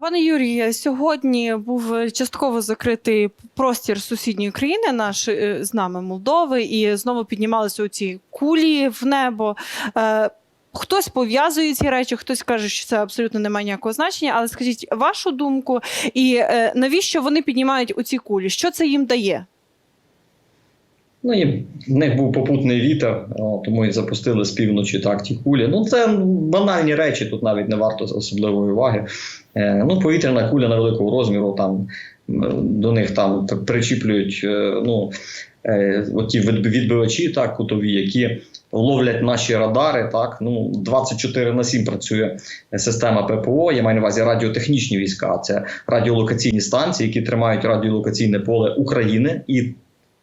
Пане Юрію, сьогодні був частково закритий простір сусідньої країни, наш е, з нами Молдови, і знову піднімалися оці кулі в небо. Е, Хтось пов'язує ці речі, хтось каже, що це абсолютно не має ніякого значення. Але скажіть вашу думку, і е, навіщо вони піднімають оці кулі? Що це їм дає? Ну і в них був попутний вітер, тому і запустили з півночі так ті кулі. Ну це банальні речі, тут навіть не варто особливої уваги. Е, ну, повітряна куля невеликого розміру, там до них там причіплюють е, ну, е, оті відбивачі, так, кутові, які ловлять наші радари. Так, ну, 24 на 7 працює система ППО. Я маю на увазі радіотехнічні війська. Це радіолокаційні станції, які тримають радіолокаційне поле України і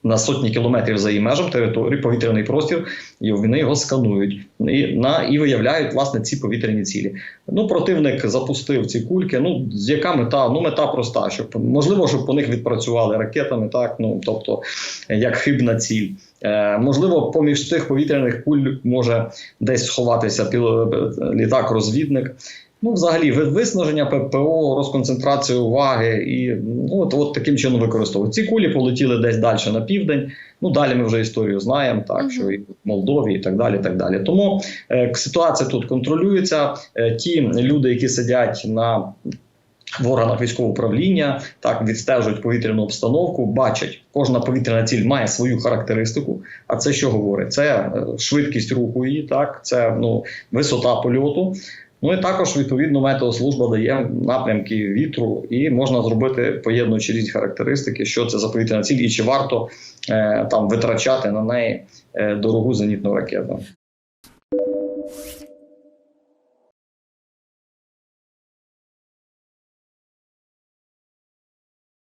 на сотні кілометрів за її межам території, повітряний простір, і вони його сканують і, на, і виявляють власне ці повітряні цілі. Ну, противник запустив ці кульки. Ну, з яка мета? Ну, мета проста, щоб можливо, щоб по них відпрацювали ракетами, так ну тобто як хибна ціль. Е, можливо, поміж цих повітряних куль може десь сховатися літак-розвідник. Ну, взагалі, ви- виснаження ППО, розконцентрація уваги і ну, от, от таким чином використовують. Ці кулі полетіли десь далі на південь. Ну далі ми вже історію знаємо, так Мгм. що і в Молдові, і так далі. так далі. Тому е, ситуація тут контролюється. Е, ті люди, які сидять на в органах військового управління, так відстежують повітряну обстановку, бачать, кожна повітряна ціль має свою характеристику. А це що говорить? Це е, швидкість руху її, так це ну висота польоту. Ну і також відповідно метеослужба дає напрямки вітру, і можна зробити поєднуючи різні характеристики, що це за повітряна ціль, і чи варто е, там витрачати на неї е, дорогу зенітну ракету.